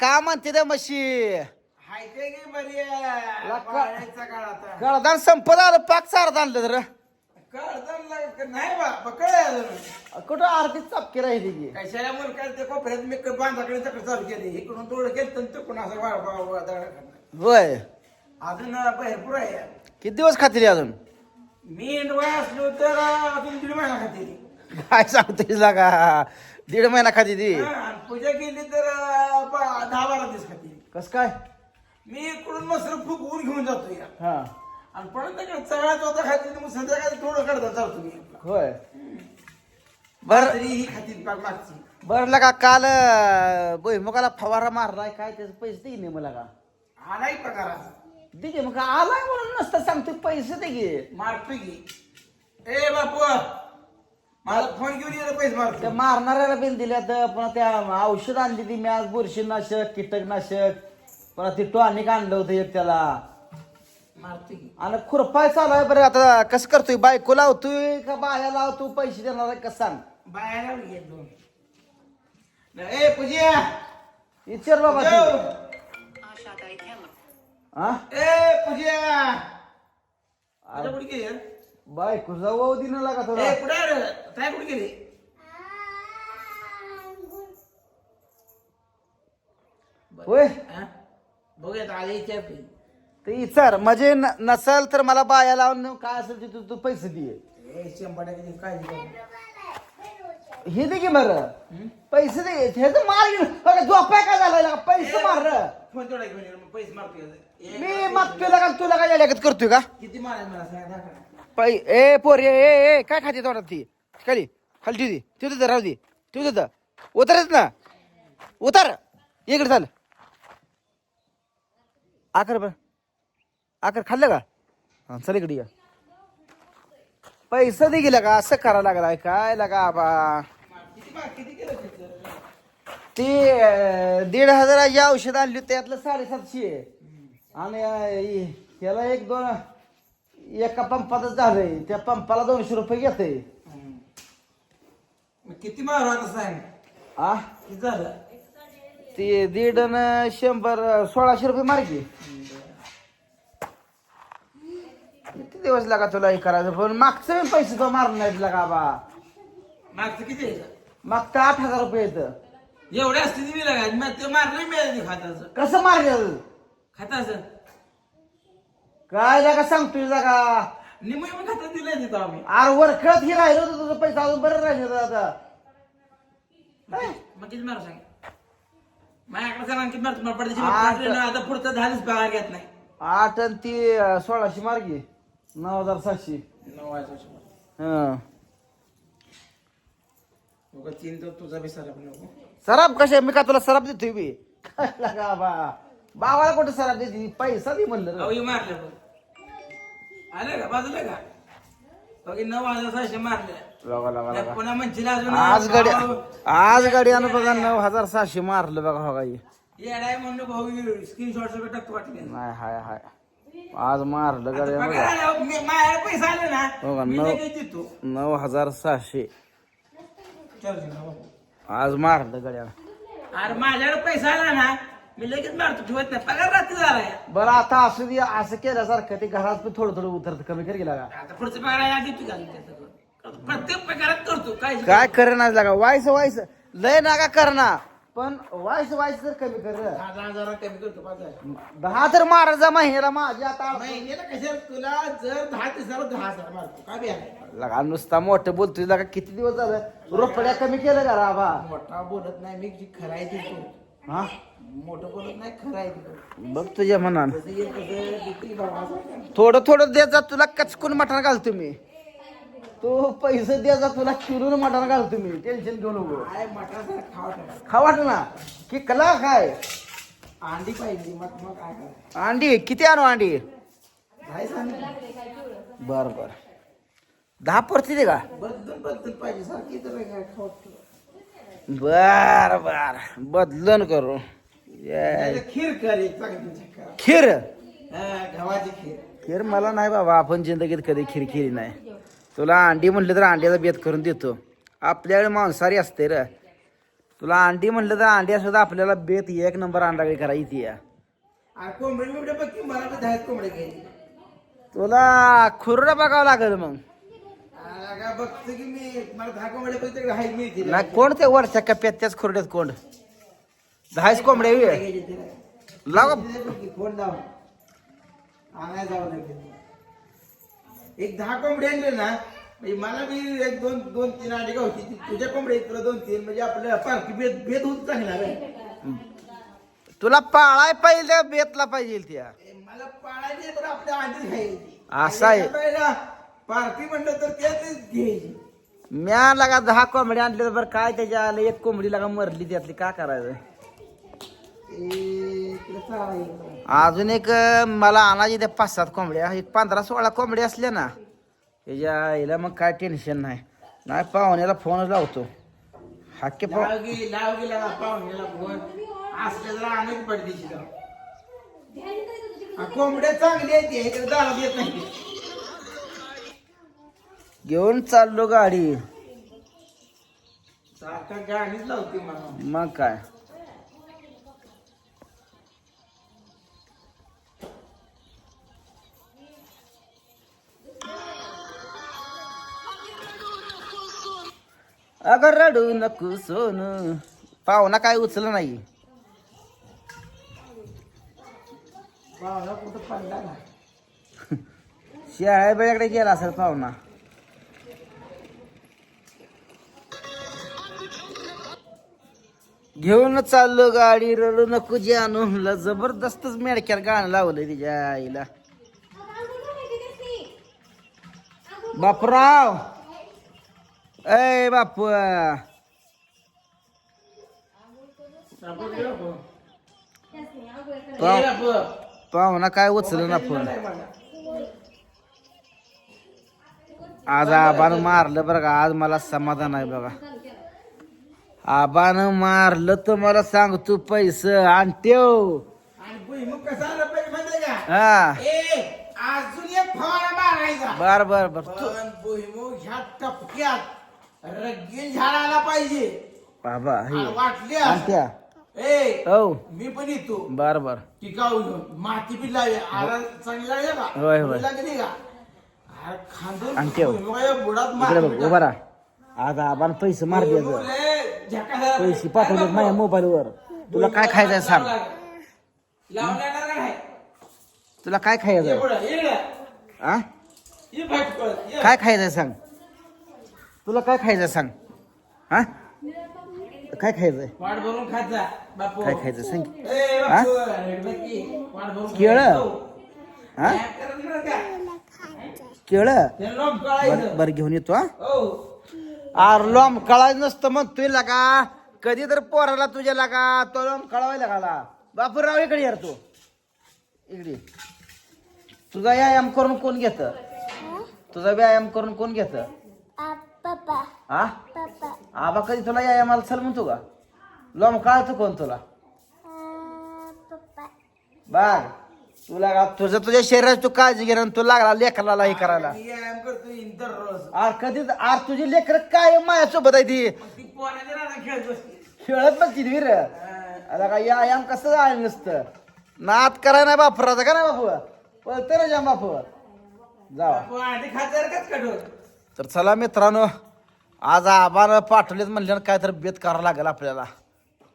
का म्हणते त्या म्हशी हाय ते गे बरी आहे. लका. पाळायचा काळ आता. गळदान संपत आलं पाक चारत आणलं तर कळतं नाही बा पकड. कुठं आरती चपकी राहिली की कशाला मुलं काय ते कोपऱ्यात मी बांधाकडे चालू केले इकडून तोड केलं तर तिकडून असं वा वा वा दगड खाणं. होय अजून भरपूर आहे किती दिवस खातील अजून मी असलो तर अजून दीड महिना खाते काय सांगतोय लागा दीड महिना खाती ती. आणि पूजा केली तर अं, ब- दहा बारा दिवस खाते. कस काय? मी इकडून मस्त फुगवून घेऊन जातो या हा. आणि परत तिकडे चवळा चौथा खाते मग संध्याकाळी थोडं काढता चालतो मी. होय. बर. तरी ही खातील पाक मागची. बर लगा काल अं, भुईमुगाला फवारा मारलाय काय त्याचे पैसे दे नाही मला का हा नाही प्रकार असा दे की मग आलाय म्हणून नसतं सांगतोय पैसे दे की. मारतो की. ए बापू मला फोन घेऊन ये पैसे त्या मारतो मारणाऱ्याला बिन दिल्यात पुन्हा त्या औषध आणली ती मी आज बुरशीनाशक कीटकनाशक पुन्हा ती टॉनिक आणलं होतं एक त्याला. मारतो की. आणि खुरपाय चालू आहे बरं आता कसं करतोय? बायको लावतोय का बाया लावतो पैसे देणार आहे कसं सांग? बाहेर दोन. ए पूजा! विचार बाबा तू. आशाताई थेंब हा? ए पूजा! आता कुठे गेली? बायको जाऊ दिन लागा ए तुला कुठे रे? काय कुठे गेली? होय. हा? बघूयात आले इथे ते विचार म्हणजे न- नसल तर मला बाया लावून काय असेल ते तू तू पैसे दे. ए शंभर टक्के हे दे की बरं. पैसे दे ह्याचं मार घेऊन. बघा, झोपाय काय झालाय लागा? पैसे मार. रे. फोन तेवढा घेऊन ये, मग पैसे मारतो. ए, मी मागतोय का? तुला काय करतोय का? किती मारायचं मला सांगा दाखवा. पै ए पोर ए ए ए, काय खाते तोंडात ती? खाली खाली ठेव दे तर राहू दे. ठेव तिथं. उतरच ना. उतर. इकडे चाल. आकर बर. आकर खाल्लं का? हां चल इकडे या. पैसा दे गेला का? असं करा लागलाय. काय लागा बा? ते अं, दीड हजाराची औषध आणली होती, त्यातलं साडेसातशे. आणि अं, इ- त्याला एक दोन एका पंपातच झालंय. त्या पंपाला दोनशे रुपये घेते हम्म. मग किती मारू आता सांग? आ? किती झालं? ते दीड न शंभर सोळाशे रुपये मार्गी किती दिवस लागा तुला हे करायचं? पण मागचं बी पैसे तो मारून नाहीत लागा बा. मागचं किती आहे? मागचं आठ हजार रुपये येतं एवढ्या असते मी लागायचं मग ते मारलं मिळालं खाताचं कसं मारलं? खाताचं काय लागा सांगतोय लागा निमय मग खाता दिलंय तिथं आम्ही. आर वर खेळत हे राहिलं होतं तुझं पैसा अजून बरं राहिलं होतं आता. मग किती मारू सांग? माझ्याकडे सांगा किती मारतो मला पडद्याची आठ. ना, आता पुढचं दहाच पगार घेत नाही. आठ आणि ती अं, सोळाशे मार्गी. नऊ हजार सातशे नऊ वाजता हं. उगा तीन तर तुझा बी सराफ नको. सराब कशा मी का तुला सराब देतोय बी? काय लागा बा? बाबाला कुठे सराब देते? पैसा दे म्हणलं अहो. हे मारलं बघ. आलं का? बाजूला का? बघ नऊ हजार सहाशे मारले लगा, लगा, लगा. पुन्हा म्हणशील अजून आज गाडी आज गाडीयानं बघा नऊ हजार सहाशे मारलं बघा हो गाई येडाय म्हणलं भाऊ स्क्रीनशॉट सगळं टाकतो वाटले. नाही हाय हाय. आज मारलं गाड्या मी- माझ्याकडे पैसे आले ना हो का, मी नऊ- लगेच देतो नऊ हजार सहाशे. चल, चल, हो. आज मारलं गाड्यानं अरे माझ्याकडे पैसा आला ना मी लगेच मारतो ठेवत नाही. पगार रात्री झालाय बरं आता असू दे असं केल्यासारखं ते घरात पण थोडं थोडं उतरत कमी कर गेला का? आता पुढचं पगार आहे, आधी तू घालून देतो. प्रत्येक पगारात करतो काय काय करणार लागा? वायस वायस लय नागा करना. पण वायस वायस तर कमी कर. दहा हजार कमी करतो पाच हजार. दहा तर मारायचा महिन्याला माझी आता महिन्याला कशाला? तुला जर दहा दिवसाला दहा हजार मारतो. काय बी आहे लगा नुसता मोठं बोलतोय लगा किती दिवस झालं? रोपड्या कमी केलं का राबा मोठा बोलत नाही मी जी खरं आहे ती करतो. हा? मोठं बोलत नाही खरं आहे ती करतो. बघ तुझ्या मनान. जसं येईल तसं देते बाबा. थोडं थोडं देत जा तुला कचकून मटण घालतो मी. तू पैसे दे जा तुला चिरून मटण घालतो मी. टेन्शन घेऊ नको. काय मटाचा खावा टाका. खा वाट ना? की कला काय? अंडी पाहिजे मग मग काय करायचं? अंडी? किती आणू अंडी? बर बर. दहा परती दे का? बदलून बदलून पाहिजे. सारखी तर काय खावत बर बर. बदलन करू. ये. खीर कर एक. खीर? हा, गव्हाची खीर. खीर मला नाही बाबा आपण जिंदगीत कधी खीर खिरी नाही. तुला अंडी म्हणलं तर अंड्याचा बेत करून देतो. आपल्याकडे मांसाहारी असते र. तुला अंडी म्हणलं तर अंडी सुद्धा आपल्याला बेत एक नंबर अंडागडी करायची आणि कोंबडी बिबडे बघ की मला तर दहाच कोंबडे घ्यायचे. तुला खुरडं बघावं लागेल मग. बघतो की मी मला दहा कोंबडे पण तिकडे हाय मिळतील. नाही कोण ते वरच्या कप्प्यात त्याच खुरड्यात कोण? दहाच कोंबड्या. लावा. तिथे बघ की, फोन लाव. आणायला जावं लागेल. एक दहा कोंबडी आणले ना म्हणजे मला बी एक दोन दोन तीन अंडी गावची ती तुझ्या कोंबड्या तुला दोन तीन म्हणजे आपल्या पार्टी भेद भेद होत चांगला रे तुला पाळाय पाहिजे बेतला पाहिजे त्या. मला पाळायचे तर आपल्या घ्यायची असं आहे. पार्टी म्हणलं तर त्याच घ्यायची. म्या लागा दहा कोंबड्या आणले तर बरं काय त्याच्या आलं एक कोंबडी लागा मरली त्यातली. काय करायचं? चालायचं. अजून एक अं, मला आणायचे त्या पाच सात कोंबड्या. एक पंधरा सोळा कोंबड्या असल्या ना त्याच्या आईला मग काय टेन्शन नाही. नाही पाहुण्याला फोनच लावतो. हाके पाहू. लाव गे लाव गेला ना पाहुण्याला फोन जरा पडदेशी कोंबड्या चांगली आहे ती इकडे दारात येत नाही घेऊन चाललो गाडी. गाडीच लावते मग काय? अगं रडू नको सोन. पाहुणा काय उचल नाही. शाळेबाईकडे गेला असेल पाहुणा. घेऊन चाललो गाडी रडू नको जे म्हणलं जबरदस्तच मेडक्यात गाणं लावलंय तिच्या आईला. बापराव! ए बाप! पाव- पाहुणा काय उचल ना फोन? आज आबान मारलं बरं का आज मला समाधान आहे बघा. आबानं मारलं तर मला सांगतो पैसे आणतेव. आणि भुईमुग कसा आला पाहिजे माहितीये का? हा. ए अजून एक फवारा मारायचा. बर बर बर. तू पण भुईमुग ह्या टपक्यात रगील झाडाला पाहिजे. बाबा हे. आणत्या. ए हो. मी पण येतो. बर बर. टिकाऊ घेऊन. माती बी लावे. आला चांगली लागली का? होय, होय. लागली का? अरे खांदून आणि ठेव. भुईमुगाच्या बुडात इकडे बघ माती उभा राहा. आज आबानं पैसे मार भुईमुग लय पैसे पाठवले माझ्या मोबाईल वर तुला काय खायचंय सांग? तुला काय खायचंय इकडं. आ. काय खायचंय सांग? तुला काय खायचंय सांग? हा काय खायचंय काय खायचं सांग? हा? केळं? खायचं. हा? केळ. बर घेऊन येतो हा. आर लोम कळायचं नसतं मग तुला लागा. कधी तर पोराला तुझ्या लागा तो लोम कळवायला लागाला. बापूराव इकडे यार तू. इकडे तुझा व्यायाम करून कोण घेत? तुझा व्यायाम करून कोण घेत? हा आबा कधी तुला व्यायामाला चल म्हणतो का? लोम कळतो कोण तुला? बाग तुला का तुझं तुझ्या शरीराची तू काळजी घे तू लागला लेकराला हे करायला. मी व्यायाम करतो इंटर रोज. आर कधी आर तुझी लेकर काय माझ्यासोबत आहे ती. ती पोराच्या रानात खेळत बसते खेळत बसती वीर. आता काय व्यायाम कसं आहे नुसतं? नात कराय नाही बापराचा का नाही बापू. पळते ना जाम बापू. जावा काढून. तर चला मित्रांनो आज आबानं पाठवलेत म्हणल्यानं काय तर बेत करावं लागेल आपल्याला.